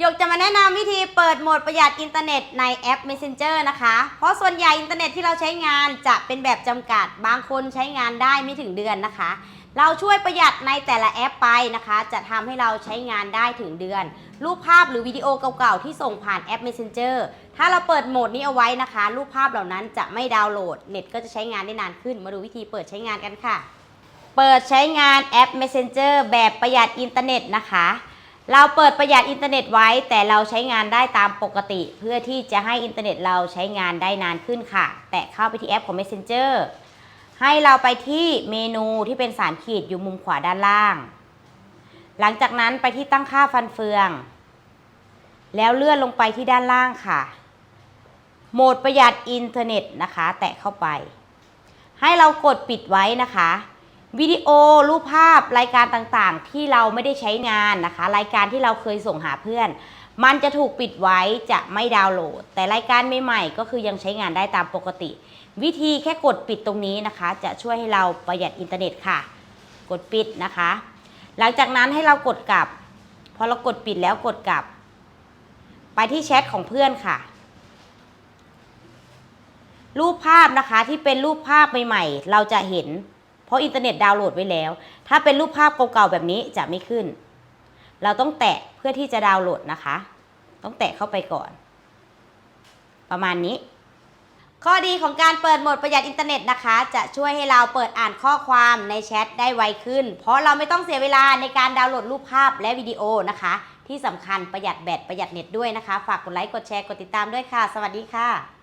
หยกจะมาแนะนำวิธีเปิดโหมดประหยัดอินเทอร์เน็ตในแอป Messenger นะคะ เพราะส่วนใหญ่อินเทอร์เน็ตที่เราใช้งานจะเป็นแบบจำกัด บางคนใช้งานได้ไม่ถึงเดือนนะคะ เราช่วยประหยัดในแต่ละแอปไปนะคะ จะทำให้เราใช้งานได้ถึงเดือน รูปภาพหรือวิดีโอเก่าๆที่ส่งผ่านแอป Messenger ถ้าเราเปิดโหมดนี้เอาไว้นะคะ รูปภาพเหล่านั้นจะไม่ดาวน์โหลด เน็ตก็จะใช้งานได้นานขึ้น มาดูวิธีเปิดใช้งานกันค่ะ เปิดใช้งานแอป Messenger แบบประหยัดอินเทอร์เน็ตนะคะ เราเปิดประหยัดอินเทอร์เน็ตไว้ แต่เราใช้งานได้ตามปกติ เพื่อที่จะให้อินเทอร์เน็ตเราใช้งานได้นานขึ้นค่ะ แตะเข้าไปที่แอปของ Messenger ให้เราไปที่เมนูที่เป็นสามขีดอยู่มุมขวาด้านล่าง หลังจากนั้นไปที่ตั้งค่าฟันเฟือง แล้วเลื่อนลงไปที่ด้านล่างค่ะ โหมดประหยัดอินเทอร์เน็ตนะคะ แตะเข้าไป ให้เรากดปิดไว้นะคะ วิดีโอรูปภาพรายการต่างๆ ที่เราไม่ได้ใช้งานนะคะ รายการที่เราเคยส่งหาเพื่อน มันจะถูกปิดไว้จะไม่ดาวน์โหลด แต่รายการใหม่ๆก็คือยังใช้งานได้ตามปกติ วิธีแค่กดปิดตรงนี้นะคะ จะช่วยให้เราประหยัดอินเทอร์เน็ตค่ะ กดปิดนะคะ หลังจากนั้นให้เรากดกลับพอเรากดปิดแล้วกดกลับ ไปที่แชทของเพื่อนค่ะรูปภาพนะคะที่เป็นรูปภาพใหม่ๆ เราจะเห็น เพราะอินเทอร์เน็ตดาวน์โหลดไว้แล้ว ถ้าเป็นรูปภาพเก่าๆแบบนี้จะไม่ขึ้น เราต้องแตะเพื่อที่จะดาวน์โหลดนะคะ ต้องแตะเข้าไปก่อน ประมาณนี้ ข้อดีของการเปิดโหมดประหยัดอินเทอร์เน็ตนะคะ จะช่วยให้เราเปิดอ่านข้อความในแชทได้ไวขึ้น เพราะเราไม่ต้องเสียเวลาในการดาวน์โหลดรูปภาพและวิดีโอนะคะ ที่สำคัญประหยัดแบตประหยัดเน็ตด้วยนะคะ ฝากกดไลค์กดแชร์กดติดตามด้วยค่ะ สวัสดีค่ะ